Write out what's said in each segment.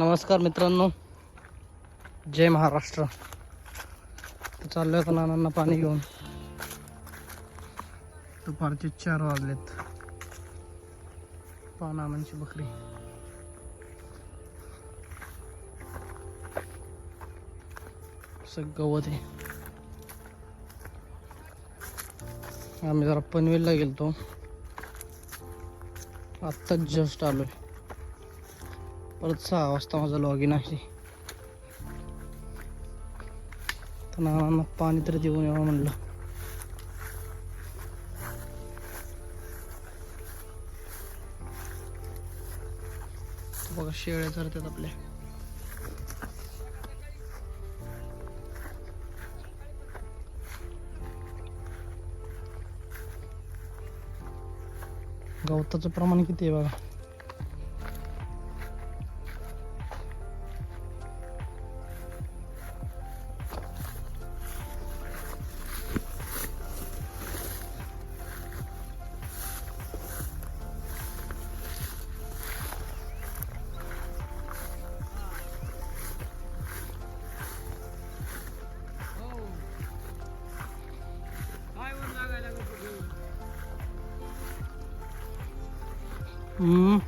नमस्कार मित्रांनो. जय महाराष्ट्र. चाललो चाललोय नानांना पाणी घेऊन. दुपारचे चार वाजलेत. पानामांची म्हणजे बकरी. सगळं गवत आहे. आम्ही जरा पनवेलला गेलतो. आत्ताच जस्ट आलोय. परत सहा वाजता माझं लॉग इन आहे तर नानांना पाणी तर देऊन यावं म्हणलं. बघा शेळ्या चरतात आपल्या. गवताचं प्रमाण किती आहे बघा? हम्म.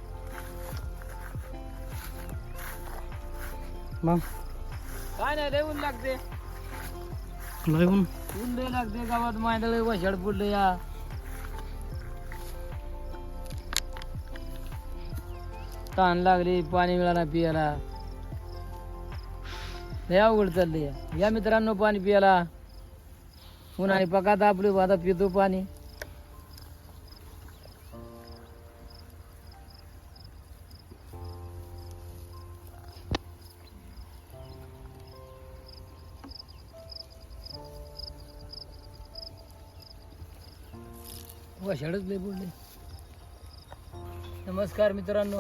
मग काय नाही लय ऊन लागते. लय ऊन. ऊन लय लागते गावात मांडळ वशाड पडलं या. ताण लागली पाणी मिळाला पियाला. लय अवघड चाललंय. या. मित्रांनो पाणी पियाला. उन्हाळी पकात आपली आता पितो पाणी. वशाडच लय बोलले. नमस्कार मित्रांनो.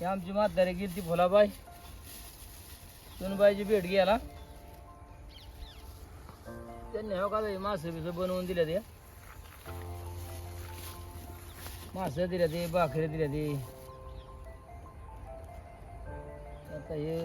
हे आमची म्हातारी गिरती फुलाबाई भोलाबाई. सोनबाईची भेट घ्यायला. त्यांनी हो का मासं बिसं बनवून दिल्या ते मासं दिल्या ते भाकरी दिल्या ते आता हे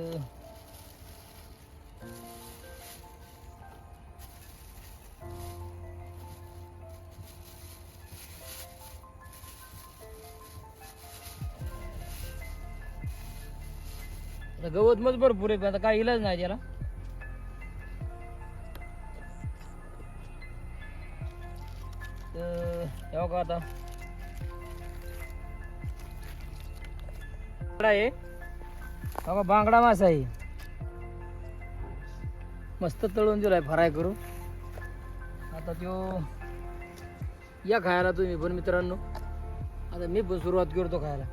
आता गवत मग भरपूर आहे पण आता काही इलाज नाही त्याला. तर तेव्हा का आता. बांगडा आहे. बघा बांगडा मासा आहे. मस्त तळून दिलाय फ्राय करू आता त्यो या खायला तुम्ही पण मित्रांनो. आता मी पण सुरुवात करतो खायला.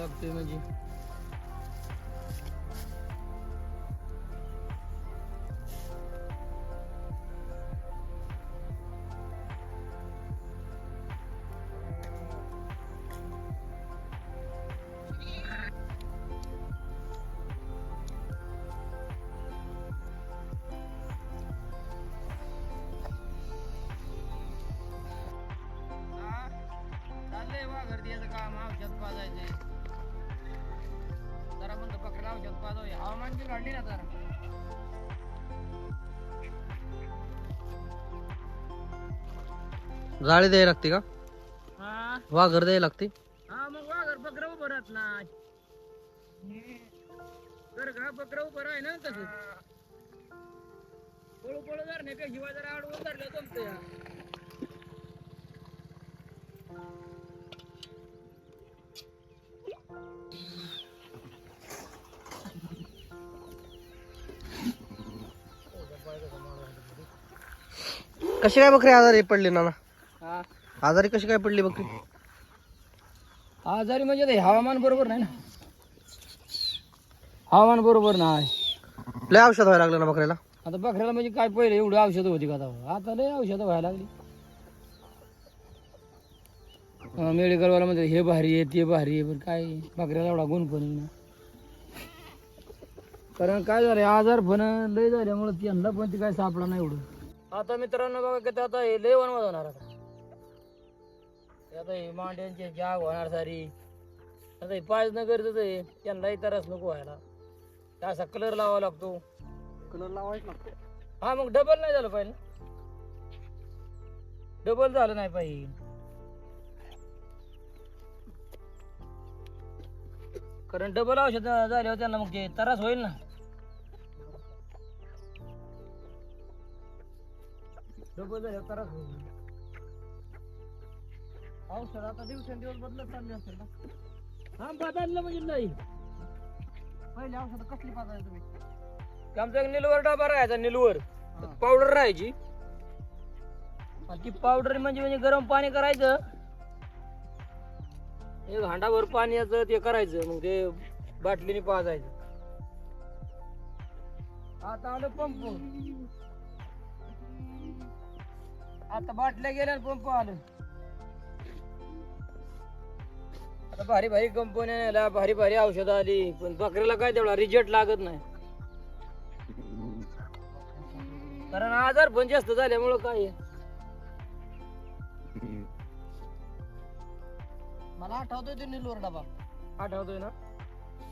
लागतोय म्हणजे. चाललंय गर्दी काम औषध पाजायचे काढली ना जरा. जाळी द्यायला लागते का? हा? वाघर द्यायला लागते? हा मग वाघर बकरा उभं राहत नाही. तर का बकरा उभं राही ना तसं. पळू पळू धरण्यापेक्षा जरा आडवून धरलं जमतं. या कशी काय बकरी आजारी पडली नाना? हा. आजारी कशी काय पडली बकरी? आजारी म्हणजे ते हवामान बरोबर नाही ना. हवामान बरोबर नाही. लय औषध व्हायला लागलं ना बकऱ्याला आता बकऱ्याला म्हणजे काय पहिले एवढी औषधं होती का आता? आता लय औषधं व्हायला लागली. मेडिकलवाला म्हणजे हे भारी आहे ते भारी आहे. पण काय बकऱ्याला एवढा गुण पण येईना. कारण काय झालं आजार पण लय झाल्यामुळे त्यांना पण ते काय सापडा नाही एवढं. आता मित्रांनो बघा किती आता हे लय वनवाद होणार आता. आता हे मांड्यांचे जाग होणार सारी. आता हे पाच नगरच आहे. त्यांनाही तरच नको व्हायला. असा कलर लावावा लागतो. कलर लावायच लागतो. हा मग डबल नाही झालं पाहिजे डबल झालं नाही पाहिजे कारण डबल औषध झाल्यावर त्यांना मग ते त्रास होईल ना. डबल झाल्यावर त्रास होईल. औषध आता दिवसेंदिवस बदलत चालले असेल ना. हा बदललं म्हणजे नाही. पहिले औषध कसली पाजायला तुम्ही आमचा निलवर डबा राहायचा निलवर. हा. पावडर राहायची. आणि ती पावडर म्हणजे म्हणजे गरम पाणी करायचं. एक हांडाभर पाण्याचं ते करायचं मग ते बाटलीने पाजायचं. आता आलं पंप. आता बाटल्या गेल्या पंप आलं. आता भारी भारी कंपन्या आल्या भारी भारी औषधं आली पण बकऱ्याला काय तेवढा रिजल्ट लागत नाही. कारण आजार पण जास्त झाल्यामुळं काय आहे. मला आठवतोय ते निलवर डबा. आठवतोय ना?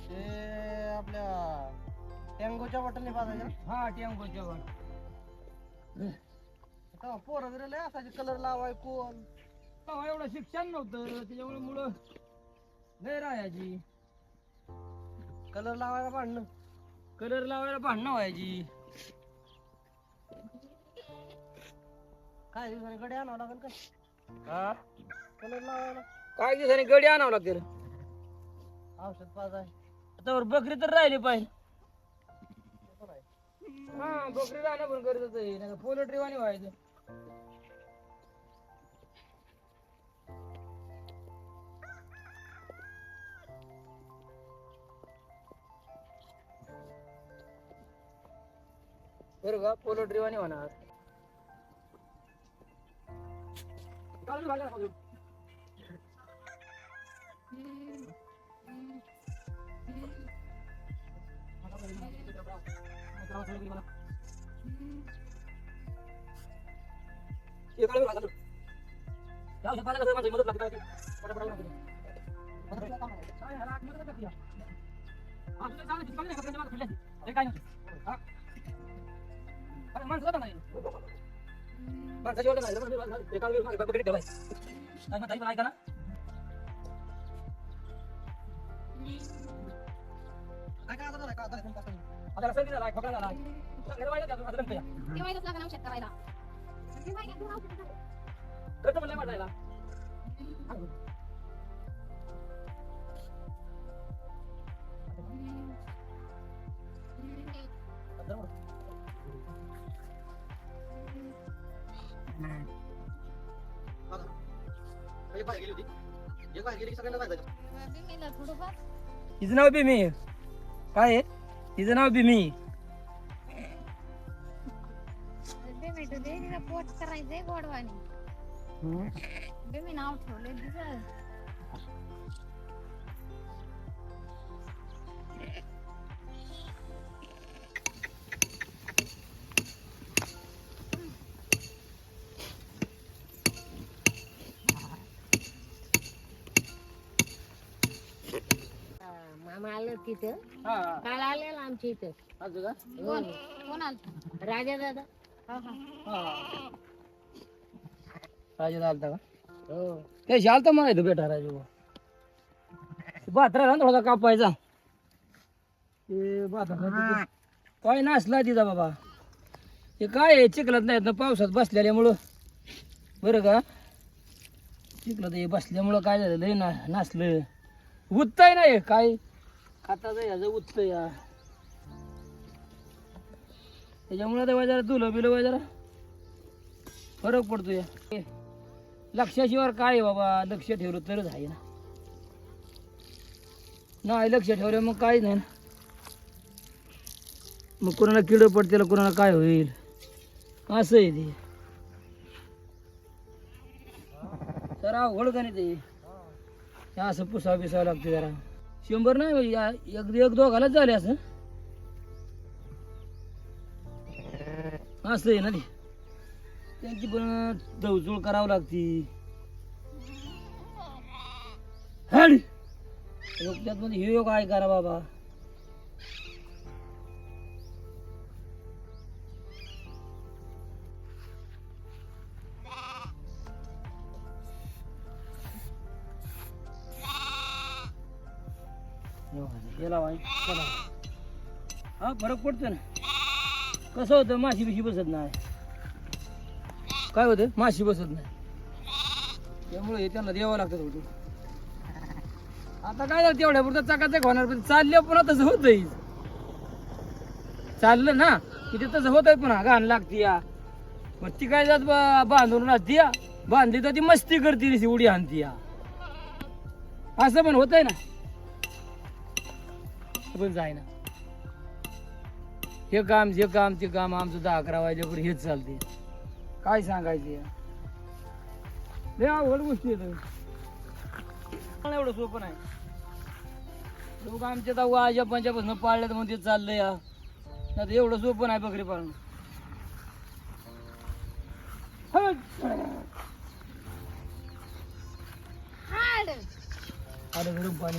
ते आपल्या टँगोच्या बॉटलने पाजायच्या हा टेंगोच्या वर तेव्हा पोरं जरी लय असायचे कलर लावाय कोण? तेव्हा एवढं शिक्षण नव्हतं त्याच्यामुळे मुलं लय राहायची. कलर लावायला भांडणं. कलर लावायला भांडणं व्हायची. काय दिवसांनी गडी आणावं लागेल काय हा? कलर लावायला. काय दिवसांनी गडी आणावं लागते रे. औषध पाजाय. आता वर बकरी तर राहिली पाहिजे. आहे. हा बकरी राहणं पण गरजेचं आहे. नाही पोल्ट्री वाणी व्हायचं. बरं का पोलो ड्रिवानी होणार. माणसाची काय काय आता काय आता काय आता रस्ता झाला खोकला झाला निर्वाळी जातो, आता गणपती. ठेवायलाच लागेल औषध करायला ठेवायला हिचं नाव बिमी काय आहे? हिचं नाव बिमी बिम्मी दे तिला पोट करायचंय गोडवानी. बिम्मी नाव ठेवलंय तिचं मामा आलं तिथं. हा. काल आलेला आमच्या इथं. असं का? कोण? कोण आलं राजा दादा. राजा आलता का? हो. ते शालता म्हणायचं बेटा राजू. बात्रा ना थोडा कापायचा. ते बात्रा पाय नासला तिचा बाबा. हे काय आहे चिखलात नाहीत ना पावसात बसलेल्यामुळं. बरं का? चिखलात हे बसल्यामुळं काय झालं? लय ना नासलं. उत्तय नाही काय? खाताचं ह्याचं उत्त या. त्याच्यामुळे ते जरा तुलं बिलं जरा फरक पडतो या. लक्षाशिवाय काय आहे बाबा? लक्ष ठेवलं तरच आहे ना. नाही लक्ष ठेवलं मग काय नाही ना. मग कोणाला किड पडते कोणाला काय होईल? असं आहे ते. जरा अवघड का नाही ते असं पुसा बिसावं लागते जरा. शंभर नाही म्हणजे या- एक एक दोघालाच झाले असं. असं आहे ना ते त्यांची पण दवचूळ करावं लागती. हड! त्यात म्हणजे हे योग आहे करा बाबा. गेला बाई चला. हा फरक पडतो ना. कसं होतं माशी बिशी बसत नाही. काय होतं? माशी बसत नाही. त्यामुळे हे त्यांना द्यावं लागतं होतं. आता काय झालं तेवढ्या पुरतं चकाचक होणार पण चाललं पुन्हा तसं होतंय. चाललं ना तिथे ते तसं होतंय पुन्हा. घाण लागते या. मग ती काय जात बा- बांधून असते या. बांधली तर ती मस्ती करते ती उडी आणती या. असं पण होतंय ना. पण जाय ना हे काम जे काम ते काम आमचं दहा अकरा वाजल्यापर्यंत हेच चालते. काय सांगायचे लय अवघड गोष्टी मला एवढं सोपं नाही. लोक आमच्या तर आजा पंजापासून पाळल्यात म्हणते चाललंय या. नाही एवढं सोपं नाही बकरी पाळणं. आलं गरम पाणी.